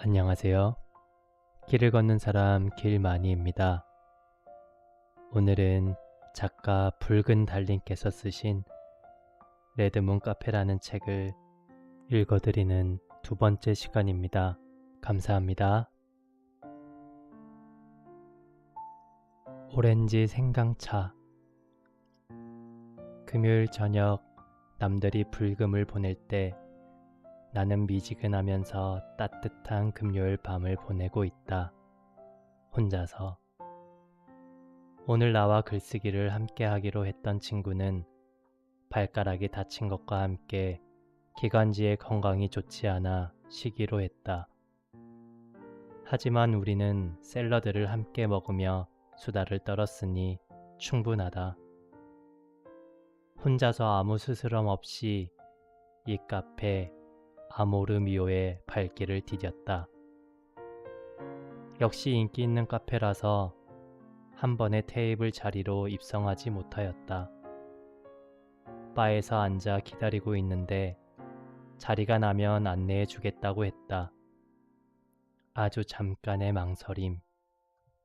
안녕하세요. 길을 걷는 사람 길마니입니다. 오늘은 작가 붉은 달님께서 쓰신 레드문 카페라는 책을 읽어드리는 두 번째 시간입니다. 감사합니다. 오렌지 생강차 금요일 저녁 남들이 불금을 보낼 때 나는 미지근하면서 따뜻한 금요일 밤을 보내고 있다. 혼자서. 오늘 나와 글쓰기를 함께 하기로 했던 친구는 발가락이 다친 것과 함께 기관지의 건강이 좋지 않아 쉬기로 했다. 하지만 우리는 샐러드를 함께 먹으며 수다를 떨었으니 충분하다. 혼자서 아무 스스럼 없이 이 카페 아모르미오의 발길을 디뎠다. 역시 인기 있는 카페라서 한 번에 테이블 자리로 입성하지 못하였다. 바에서 앉아 기다리고 있는데 자리가 나면 안내해 주겠다고 했다. 아주 잠깐의 망설임.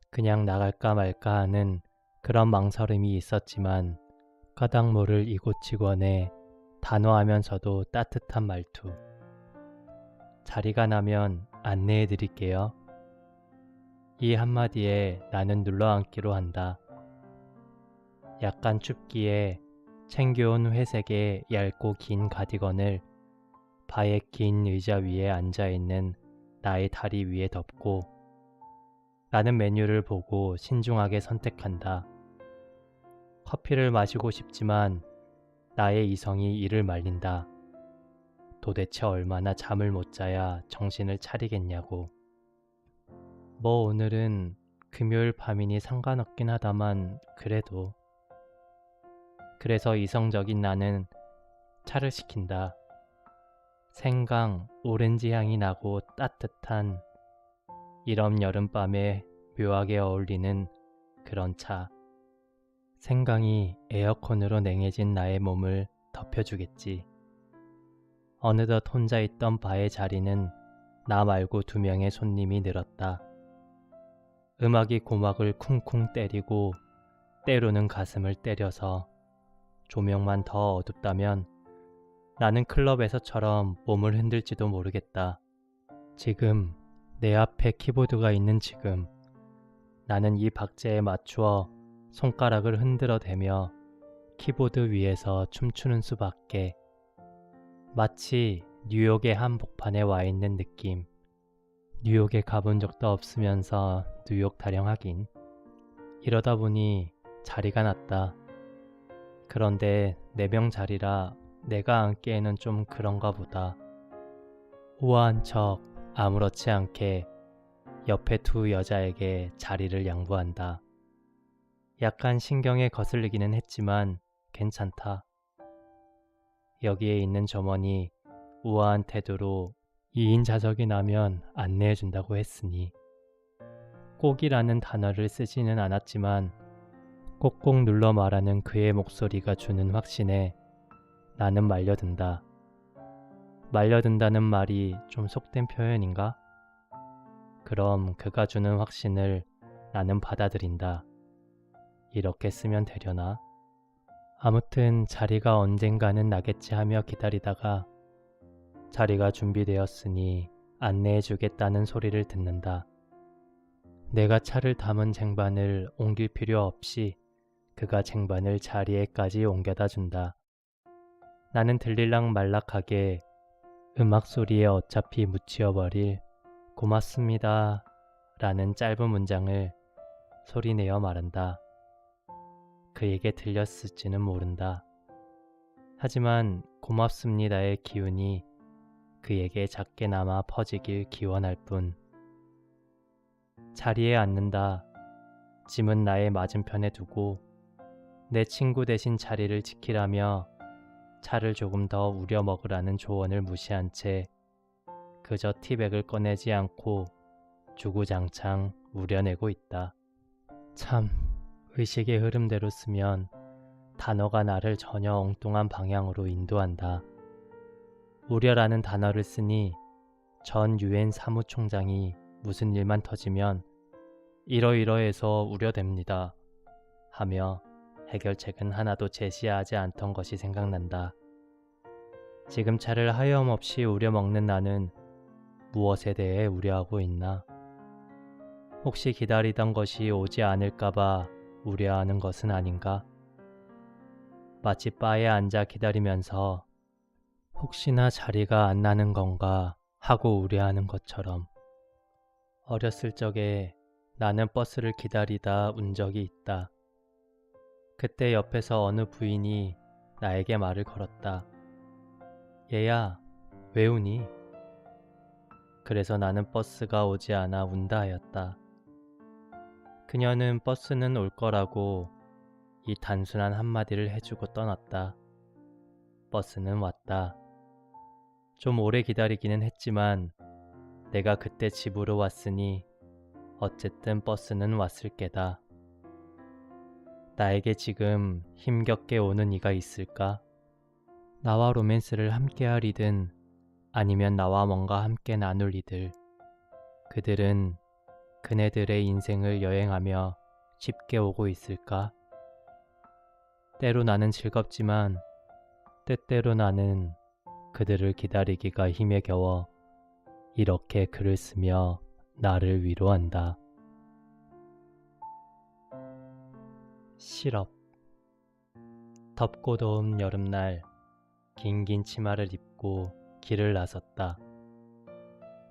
그냥 나갈까 말까 하는 그런 망설임이 있었지만 까닭 모를 이곳 직원의 단호하면서도 따뜻한 말투. 자리가 나면 안내해 드릴게요. 이 한마디에 나는 눌러앉기로 한다. 약간 춥기에 챙겨온 회색의 얇고 긴 가디건을 바의 긴 의자 위에 앉아있는 나의 다리 위에 덮고 나는 메뉴를 보고 신중하게 선택한다. 커피를 마시고 싶지만 나의 이성이 이를 말린다. 도대체 얼마나 잠을 못 자야 정신을 차리겠냐고. 뭐 오늘은 금요일 밤이니 상관없긴 하다만 그래도. 그래서 이성적인 나는 차를 시킨다. 생강, 오렌지 향이 나고 따뜻한 이런 여름밤에 묘하게 어울리는 그런 차. 생강이 에어컨으로 냉해진 나의 몸을 덮여주겠지. 어느덧 혼자 있던 바의 자리는 나 말고 두 명의 손님이 늘었다. 음악이 고막을 쿵쿵 때리고 때로는 가슴을 때려서 조명만 더 어둡다면 나는 클럽에서처럼 몸을 흔들지도 모르겠다. 지금 내 앞에 키보드가 있는 지금 나는 이 박자에 맞추어 손가락을 흔들어 대며 키보드 위에서 춤추는 수밖에 마치 뉴욕의 한복판에 와 있는 느낌. 뉴욕에 가본 적도 없으면서 뉴욕 타령하긴. 이러다 보니 자리가 났다. 그런데 네 명 자리라 내가 앉기에는 좀 그런가 보다. 우아한 척 아무렇지 않게 옆에 두 여자에게 자리를 양보한다. 약간 신경에 거슬리기는 했지만 괜찮다. 여기에 있는 점원이 우아한 태도로 2인 좌석이 나면 안내해 준다고 했으니 꼭이라는 단어를 쓰지는 않았지만 꼭꼭 눌러 말하는 그의 목소리가 주는 확신에 나는 말려든다. 말려든다는 말이 좀 속된 표현인가? 그럼 그가 주는 확신을 나는 받아들인다. 이렇게 쓰면 되려나? 아무튼 자리가 언젠가는 나겠지 하며 기다리다가 자리가 준비되었으니 안내해 주겠다는 소리를 듣는다. 내가 차를 담은 쟁반을 옮길 필요 없이 그가 쟁반을 자리에까지 옮겨다 준다. 나는 들릴랑 말락하게 음악 소리에 어차피 묻히어버릴 고맙습니다 라는 짧은 문장을 소리내어 말한다. 그에게 들렸을지는 모른다. 하지만 고맙습니다의 기운이 그에게 작게나마 퍼지길 기원할 뿐. 자리에 앉는다. 짐은 나의 맞은편에 두고 내 친구 대신 자리를 지키라며 차를 조금 더 우려 먹으라는 조언을 무시한 채 그저 티백을 꺼내지 않고 주구장창 우려내고 있다. 참. 의식의 흐름대로 쓰면 단어가 나를 전혀 엉뚱한 방향으로 인도한다. 우려라는 단어를 쓰니 전 유엔 사무총장이 무슨 일만 터지면 이러이러해서 우려됩니다. 하며 해결책은 하나도 제시하지 않던 것이 생각난다. 지금 차를 하염없이 우려먹는 나는 무엇에 대해 우려하고 있나? 혹시 기다리던 것이 오지 않을까봐 우려하는 것은 아닌가? 마치 바에 앉아 기다리면서 혹시나 자리가 안 나는 건가 하고 우려하는 것처럼 어렸을 적에 나는 버스를 기다리다 운 적이 있다. 그때 옆에서 어느 부인이 나에게 말을 걸었다. 얘야, 왜 우니? 그래서 나는 버스가 오지 않아 운다 하였다. 그녀는 버스는 올 거라고 이 단순한 한마디를 해주고 떠났다. 버스는 왔다. 좀 오래 기다리기는 했지만 내가 그때 집으로 왔으니 어쨌든 버스는 왔을 게다. 나에게 지금 힘겹게 오는 이가 있을까? 나와 로맨스를 함께 하리든 아니면 나와 뭔가 함께 나눌 이들. 그들은 그네들의 인생을 여행하며 쉽게 오고 있을까? 때로 나는 즐겁지만 때때로 나는 그들을 기다리기가 힘에 겨워 이렇게 글을 쓰며 나를 위로한다. 시럽 덥고 더운 여름날 긴긴 치마를 입고 길을 나섰다.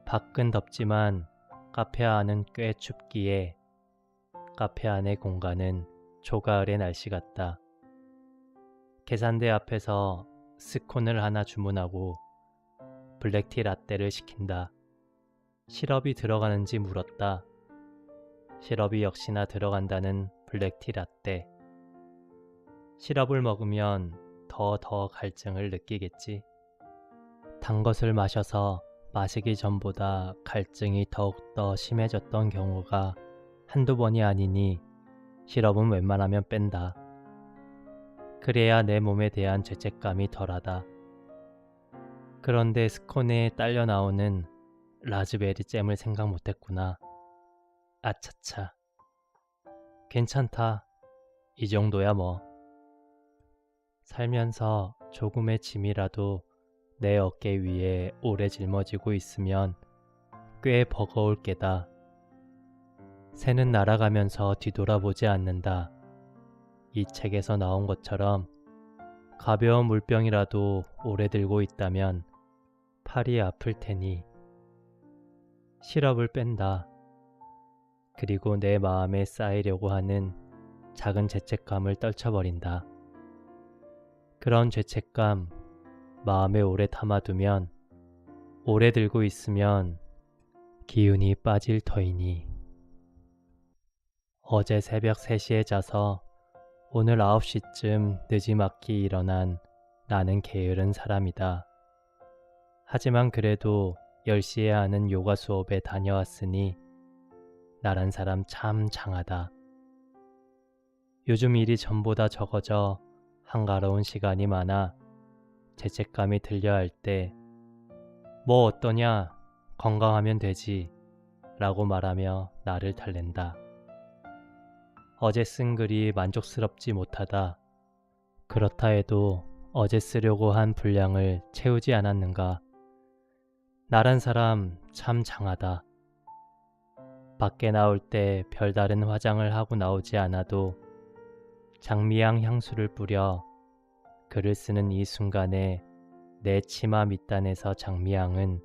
밖은 덥지만 카페 안은 꽤 춥기에 카페 안의 공간은 초가을의 날씨 같다. 계산대 앞에서 스콘을 하나 주문하고 블랙티 라떼를 시킨다. 시럽이 들어가는지 물었다. 시럽이 역시나 들어간다는 블랙티 라떼. 시럽을 먹으면 더더 갈증을 느끼겠지. 단 것을 마셔서 마시기 전보다 갈증이 더욱더 심해졌던 경우가 한두 번이 아니니 시럽은 웬만하면 뺀다. 그래야 내 몸에 대한 죄책감이 덜하다. 그런데 스콘에 딸려 나오는 라즈베리 잼을 생각 못했구나. 아차차. 괜찮다. 이 정도야 뭐. 살면서 조금의 짐이라도 내 어깨 위에 오래 짊어지고 있으면 꽤 버거울 게다. 새는 날아가면서 뒤돌아보지 않는다. 이 책에서 나온 것처럼 가벼운 물병이라도 오래 들고 있다면 팔이 아플 테니 시럽을 뺀다. 그리고 내 마음에 쌓이려고 하는 작은 죄책감을 떨쳐버린다. 그런 죄책감 마음에 오래 담아두면 오래 들고 있으면 기운이 빠질 터이니 어제 새벽 3시에 자서 오늘 9시쯤 늦지막히 일어난 나는 게으른 사람이다. 하지만 그래도 10시에 하는 요가 수업에 다녀왔으니 나란 사람 참 장하다. 요즘 일이 전보다 적어져 한가로운 시간이 많아 죄책감이 들려 할 때 뭐 어떠냐 건강하면 되지 라고 말하며 나를 달랜다. 어제 쓴 글이 만족스럽지 못하다. 그렇다 해도 어제 쓰려고 한 분량을 채우지 않았는가. 나란 사람 참 장하다. 밖에 나올 때 별다른 화장을 하고 나오지 않아도 장미향 향수를 뿌려 글을 쓰는 이 순간에 내 치마 밑단에서 장미향은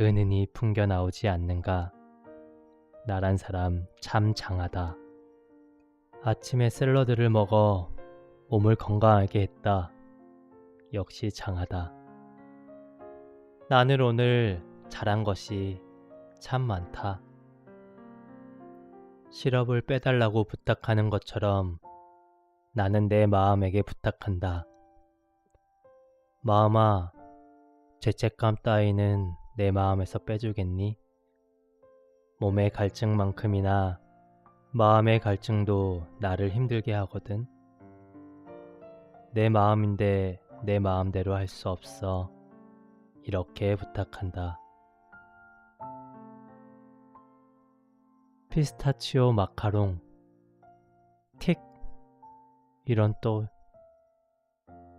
은은히 풍겨 나오지 않는가. 나란 사람 참 장하다. 아침에 샐러드를 먹어 몸을 건강하게 했다. 역시 장하다. 나는 오늘 잘한 것이 참 많다. 시럽을 빼달라고 부탁하는 것처럼 나는 내 마음에게 부탁한다. 마음아, 죄책감 따위는 내 마음에서 빼주겠니? 몸의 갈증만큼이나 마음의 갈증도 나를 힘들게 하거든. 내 마음인데 내 마음대로 할 수 없어. 이렇게 부탁한다. 피스타치오 마카롱. 틱. 이런 또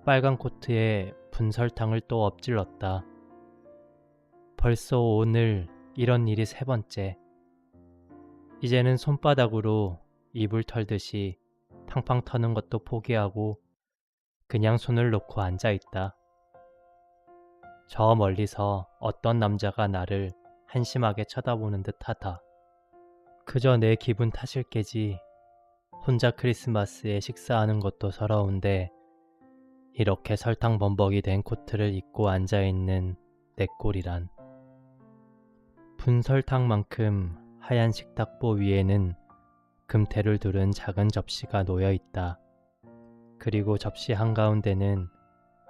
빨간 코트에 분설탕을 또 엎질렀다. 벌써 오늘 이런 일이 세 번째. 이제는 손바닥으로 이불 털듯이 팡팡 터는 것도 포기하고 그냥 손을 놓고 앉아 있다. 저 멀리서 어떤 남자가 나를 한심하게 쳐다보는 듯 하다. 그저 내 기분 탓일 게지. 혼자 크리스마스에 식사하는 것도 서러운데 이렇게 설탕 범벅이 된 코트를 입고 앉아있는 내 꼴이란. 분설탕만큼 하얀 식탁보 위에는 금태를 두른 작은 접시가 놓여 있다. 그리고 접시 한가운데는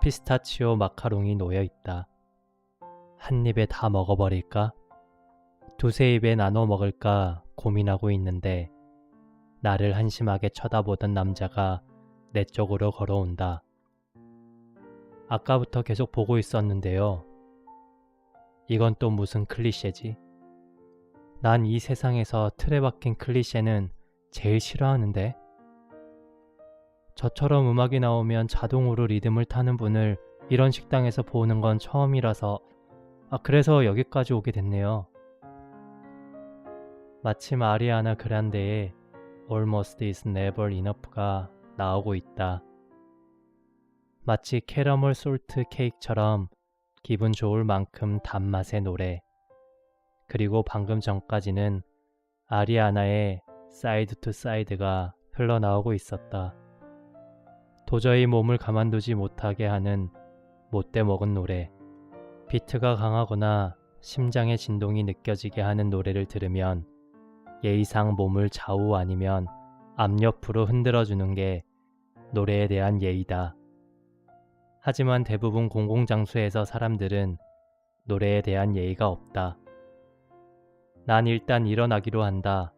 피스타치오 마카롱이 놓여 있다. 한 입에 다 먹어버릴까? 두세 입에 나눠 먹을까 고민하고 있는데 나를 한심하게 쳐다보던 남자가 내 쪽으로 걸어온다. 아까부터 계속 보고 있었는데요. 이건 또 무슨 클리셰지? 난 이 세상에서 틀에 박힌 클리셰는 제일 싫어하는데. 저처럼 음악이 나오면 자동으로 리듬을 타는 분을 이런 식당에서 보는 건 처음이라서, 아, 그래서 여기까지 오게 됐네요. 마침 아리아나 그란데의 Almost is Never Enough가 나오고 있다. 마치 캐러멀 솔트 케이크처럼 기분 좋을 만큼 단맛의 노래. 그리고 방금 전까지는 아리아나의 사이드 투 사이드가 흘러나오고 있었다. 도저히 몸을 가만두지 못하게 하는 못돼 먹은 노래. 비트가 강하거나 심장의 진동이 느껴지게 하는 노래를 들으면 예의상 몸을 좌우 아니면 앞옆으로 흔들어 주는 게 노래에 대한 예의다. 하지만 대부분 공공장소에서 사람들은 노래에 대한 예의가 없다. 난 일단 일어나기로 한다.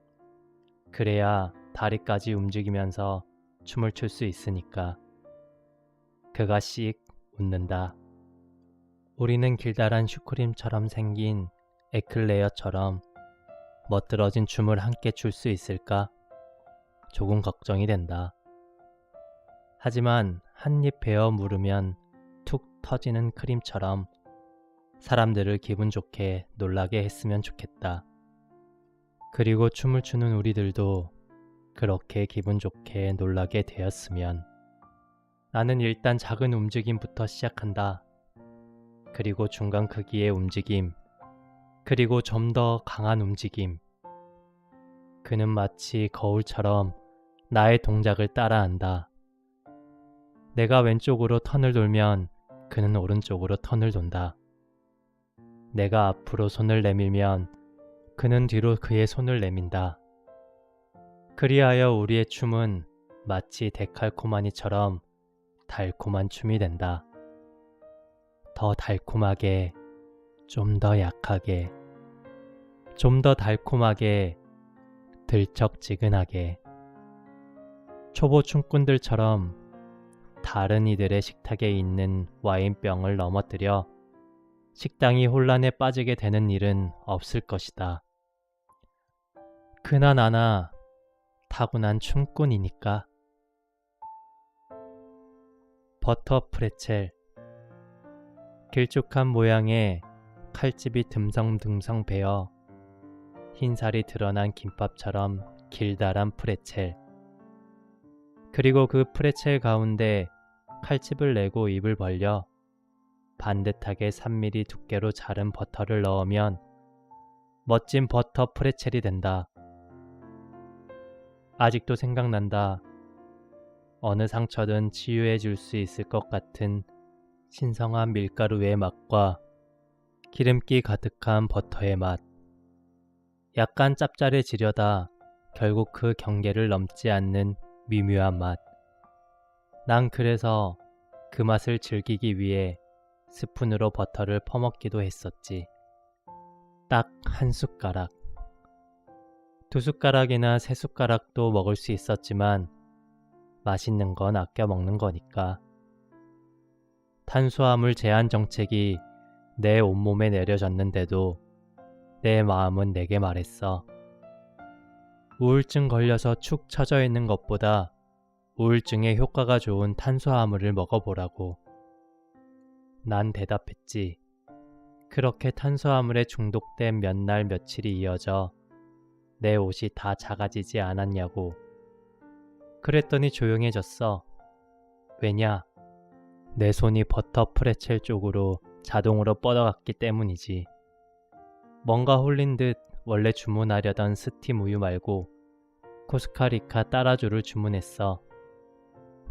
그래야 다리까지 움직이면서 춤을 출 수 있으니까. 그가 씩 웃는다. 우리는 길다란 슈크림처럼 생긴 에클레어처럼 멋들어진 춤을 함께 출 수 있을까? 조금 걱정이 된다. 하지만 한 입 베어 물으면 툭 터지는 크림처럼 사람들을 기분 좋게 놀라게 했으면 좋겠다. 그리고 춤을 추는 우리들도 그렇게 기분 좋게 놀라게 되었으면 나는 일단 작은 움직임부터 시작한다. 그리고 중간 크기의 움직임, 그리고 좀 더 강한 움직임. 그는 마치 거울처럼 나의 동작을 따라한다. 내가 왼쪽으로 턴을 돌면 그는 오른쪽으로 턴을 돈다. 내가 앞으로 손을 내밀면 그는 뒤로 그의 손을 내민다. 그리하여 우리의 춤은 마치 데칼코마니처럼 달콤한 춤이 된다. 더 달콤하게, 좀 더 약하게, 좀 더 달콤하게, 들쩍지근하게. 초보 춤꾼들처럼 다른 이들의 식탁에 있는 와인병을 넘어뜨려 식당이 혼란에 빠지게 되는 일은 없을 것이다. 그나 나나 타고난 춤꾼이니까. 버터 프레첼 길쭉한 모양의 칼집이 듬성듬성 베어 흰살이 드러난 김밥처럼 길다란 프레첼 그리고 그 프레첼 가운데 칼집을 내고 입을 벌려 반듯하게 3mm 두께로 자른 버터를 넣으면 멋진 버터 프레첼이 된다. 아직도 생각난다. 어느 상처든 치유해 줄 수 있을 것 같은 신성한 밀가루의 맛과 기름기 가득한 버터의 맛. 약간 짭짤해지려다 결국 그 경계를 넘지 않는 미묘한 맛. 난 그래서 그 맛을 즐기기 위해 스푼으로 버터를 퍼먹기도 했었지. 딱 한 숟가락. 두 숟가락이나 세 숟가락도 먹을 수 있었지만 맛있는 건 아껴 먹는 거니까. 탄수화물 제한 정책이 내 온몸에 내려졌는데도 내 마음은 내게 말했어. 우울증 걸려서 축 처져 있는 것보다 우울증에 효과가 좋은 탄수화물을 먹어보라고. 난 대답했지. 그렇게 탄수화물에 중독된 몇 날 며칠이 이어져 내 옷이 다 작아지지 않았냐고. 그랬더니 조용해졌어. 왜냐? 내 손이 버터 프레첼 쪽으로 자동으로 뻗어갔기 때문이지. 뭔가 홀린 듯 원래 주문하려던 스팀 우유 말고 코스카리카 따라주를 주문했어.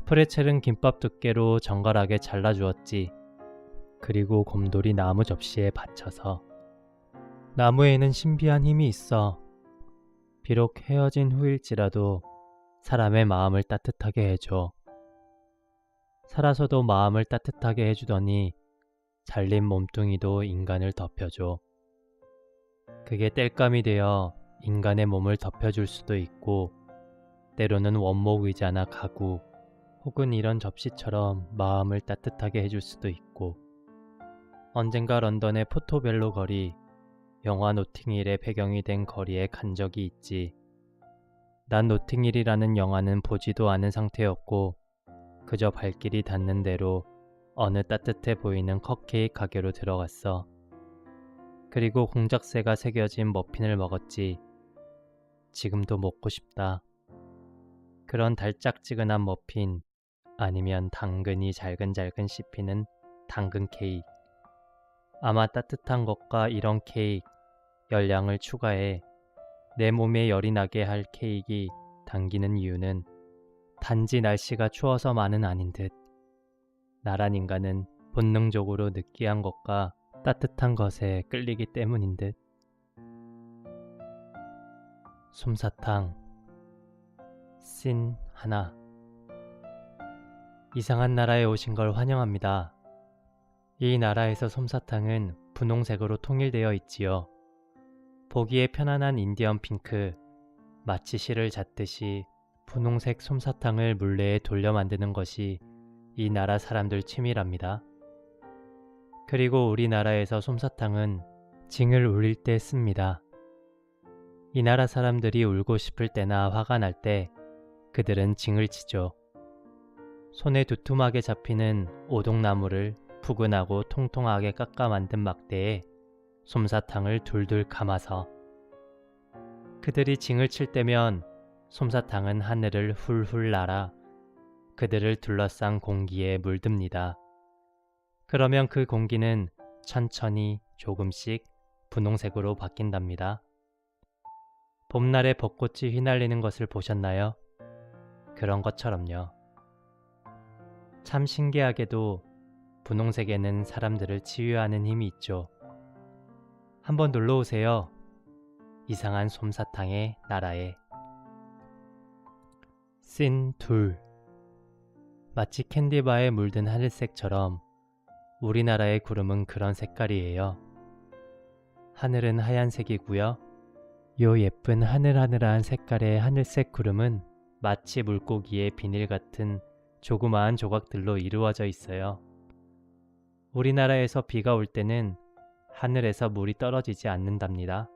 프레첼은 김밥 두께로 정갈하게 잘라주었지. 그리고 곰돌이 나무 접시에 받쳐서. 나무에는 신비한 힘이 있어. 비록 헤어진 후일지라도 사람의 마음을 따뜻하게 해줘. 살아서도 마음을 따뜻하게 해주더니 잘린 몸뚱이도 인간을 덮여줘. 그게 땔감이 되어 인간의 몸을 덮여줄 수도 있고, 때로는 원목 의자나 가구, 혹은 이런 접시처럼 마음을 따뜻하게 해줄 수도 있고, 언젠가 런던의 포토벨로 거리, 영화 노팅힐의 배경이 된 거리에 간 적이 있지. 난 노팅힐이라는 영화는 보지도 않은 상태였고, 그저 발길이 닿는 대로 어느 따뜻해 보이는 컵케이크 가게로 들어갔어. 그리고 공작새가 새겨진 머핀을 먹었지. 지금도 먹고 싶다. 그런 달짝지근한 머핀, 아니면 당근이 잘근잘근 씹히는 당근 케이크. 아마 따뜻한 것과 이런 케이크, 열량을 추가해 내 몸에 열이 나게 할 케이크이 당기는 이유는 단지 날씨가 추워서만은 아닌 듯. 나란 인간은 본능적으로 느끼한 것과 따뜻한 것에 끌리기 때문인 듯. 솜사탕 씬 하나 이상한 나라에 오신 걸 환영합니다. 이 나라에서 솜사탕은 분홍색으로 통일되어 있지요. 보기에 편안한 인디언 핑크, 마치 실을 잣듯이 분홍색 솜사탕을 물레에 돌려 만드는 것이 이 나라 사람들 취미랍니다. 그리고 우리나라에서 솜사탕은 징을 울릴 때 씁니다. 이 나라 사람들이 울고 싶을 때나 화가 날 때 그들은 징을 치죠. 손에 두툼하게 잡히는 오동나무를 푸근하고 통통하게 깎아 만든 막대에 솜사탕을 둘둘 감아서 그들이 징을 칠 때면 솜사탕은 하늘을 훌훌 날아 그들을 둘러싼 공기에 물듭니다. 그러면 그 공기는 천천히 조금씩 분홍색으로 바뀐답니다. 봄날에 벚꽃이 휘날리는 것을 보셨나요? 그런 것처럼요. 참 신기하게도 분홍색에는 사람들을 치유하는 힘이 있죠. 한번 놀러 오세요. 이상한 솜사탕의 나라에. 씬 둘. 마치 캔디바에 물든 하늘색처럼 우리나라의 구름은 그런 색깔이에요. 하늘은 하얀색이고요. 요 예쁜 하늘하늘한 색깔의 하늘색 구름은 마치 물고기의 비닐 같은 조그마한 조각들로 이루어져 있어요. 우리나라에서 비가 올 때는 하늘에서 물이 떨어지지 않는답니다.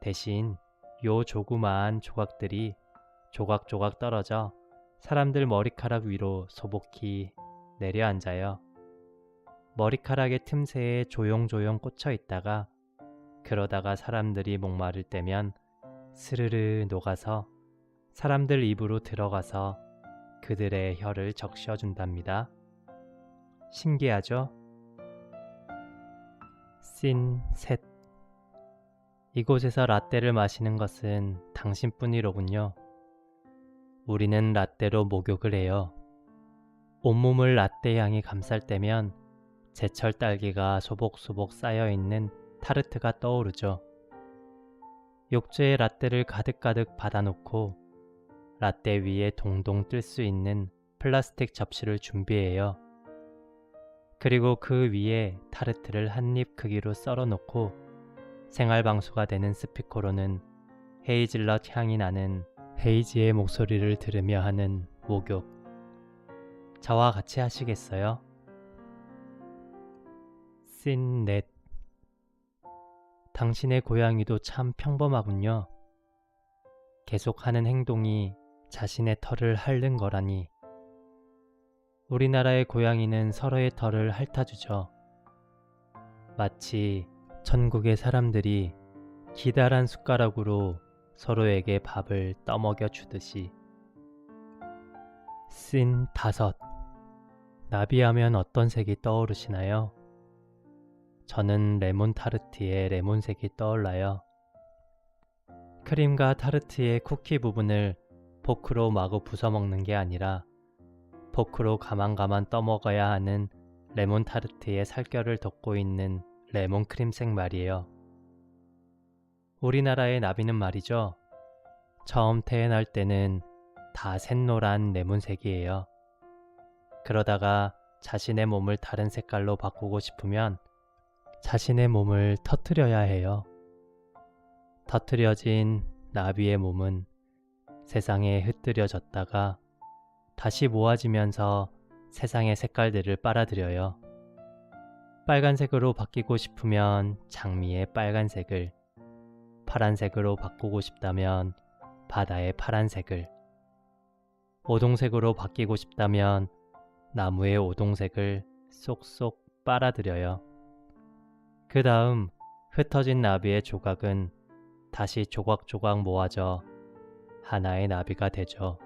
대신 요 조그마한 조각들이 조각조각 떨어져 사람들 머리카락 위로 소복히 내려앉아요. 머리카락의 틈새에 조용조용 꽂혀 있다가 그러다가 사람들이 목마를 때면 스르르 녹아서 사람들 입으로 들어가서 그들의 혀를 적셔준답니다. 신기하죠? 씬 셋. 이곳에서 라떼를 마시는 것은 당신뿐이로군요. 우리는 라떼로 목욕을 해요. 온몸을 라떼 향이 감쌀 때면 제철 딸기가 소복소복 쌓여있는 타르트가 떠오르죠. 욕조에 라떼를 가득가득 받아놓고 라떼 위에 동동 뜰 수 있는 플라스틱 접시를 준비해요. 그리고 그 위에 타르트를 한 입 크기로 썰어 놓고 생활방수가 되는 스피커로는 헤이즐넛 향이 나는 헤이지의 목소리를 들으며 하는 목욕. 저와 같이 하시겠어요? 씬넷. 당신의 고양이도 참 평범하군요. 계속하는 행동이 자신의 털을 핥는 거라니. 우리나라의 고양이는 서로의 털을 핥아주죠. 마치 천국의 사람들이 기다란 숟가락으로 서로에게 밥을 떠먹여 주듯이. 씬 다섯. 나비하면 어떤 색이 떠오르시나요? 저는 레몬 타르트의 레몬색이 떠올라요. 크림과 타르트의 쿠키 부분을 포크로 마구 부숴먹는 게 아니라 포크로 가만가만 떠먹어야 하는 레몬 타르트의 살결을 덮고 있는 레몬 크림색 말이에요. 우리나라의 나비는 말이죠. 처음 태어날 때는 다 샛노란 레몬색이에요. 그러다가 자신의 몸을 다른 색깔로 바꾸고 싶으면 자신의 몸을 터트려야 해요. 터트려진 나비의 몸은 세상에 흩뜨려졌다가 다시 모아지면서 세상의 색깔들을 빨아들여요. 빨간색으로 바뀌고 싶으면 장미의 빨간색을, 파란색으로 바꾸고 싶다면 바다의 파란색을, 오동색으로 바뀌고 싶다면 나무의 오동색을 쏙쏙 빨아들여요. 그 다음 흩어진 나비의 조각은 다시 조각조각 모아져 하나의 나비가 되죠.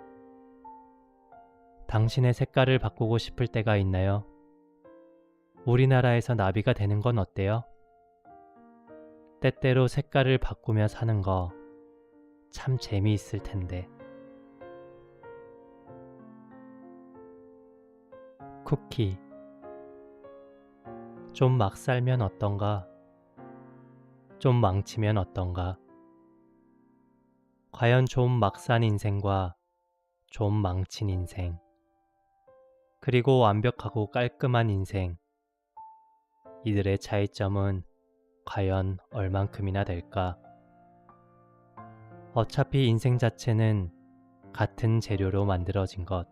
당신의 색깔을 바꾸고 싶을 때가 있나요? 우리나라에서 나비가 되는 건 어때요? 때때로 색깔을 바꾸며 사는 거 참 재미있을 텐데. 쿠키. 좀 막 살면 어떤가? 좀 망치면 어떤가? 과연 좀 막산 인생과 좀 망친 인생, 그리고 완벽하고 깔끔한 인생, 이들의 차이점은 과연 얼만큼이나 될까? 어차피 인생 자체는 같은 재료로 만들어진 것.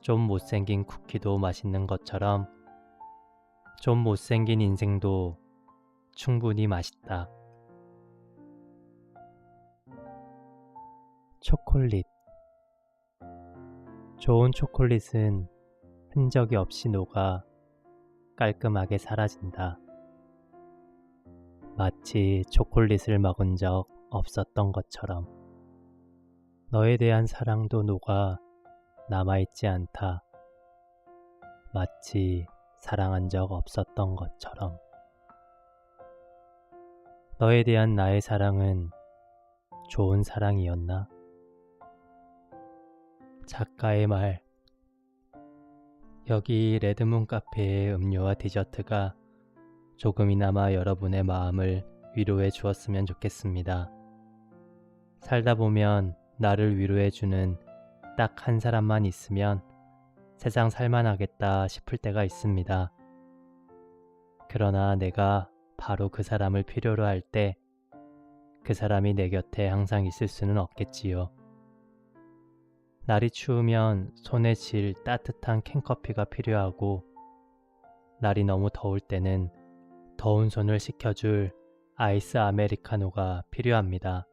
좀 못생긴 쿠키도 맛있는 것처럼 좀 못생긴 인생도 충분히 맛있다. 초콜릿 좋은 초콜릿은 흔적이 없이 녹아 깔끔하게 사라진다. 마치 초콜릿을 먹은 적 없었던 것처럼 너에 대한 사랑도 녹아 남아있지 않다. 마치 사랑한 적 없었던 것처럼 너에 대한 나의 사랑은 좋은 사랑이었나? 작가의 말 여기 레드문 카페의 음료와 디저트가 조금이나마 여러분의 마음을 위로해 주었으면 좋겠습니다. 살다 보면 나를 위로해 주는 딱 한 사람만 있으면 세상 살만하겠다 싶을 때가 있습니다. 그러나 내가 바로 그 사람을 필요로 할 때 그 사람이 내 곁에 항상 있을 수는 없겠지요. 날이 추우면 손에 질 따뜻한 캔커피가 필요하고 날이 너무 더울 때는 더운 손을 식혀줄 아이스 아메리카노가 필요합니다.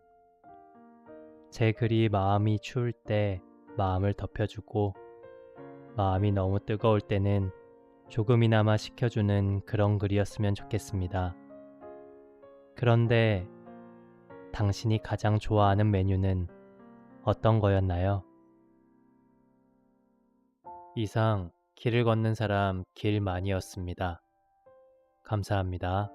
제 글이 마음이 추울 때 마음을 덮여주고 마음이 너무 뜨거울 때는 조금이나마 식혀주는 그런 글이었으면 좋겠습니다. 그런데 당신이 가장 좋아하는 메뉴는 어떤 거였나요? 이상 길을 걷는 사람 길만이었습니다. 감사합니다.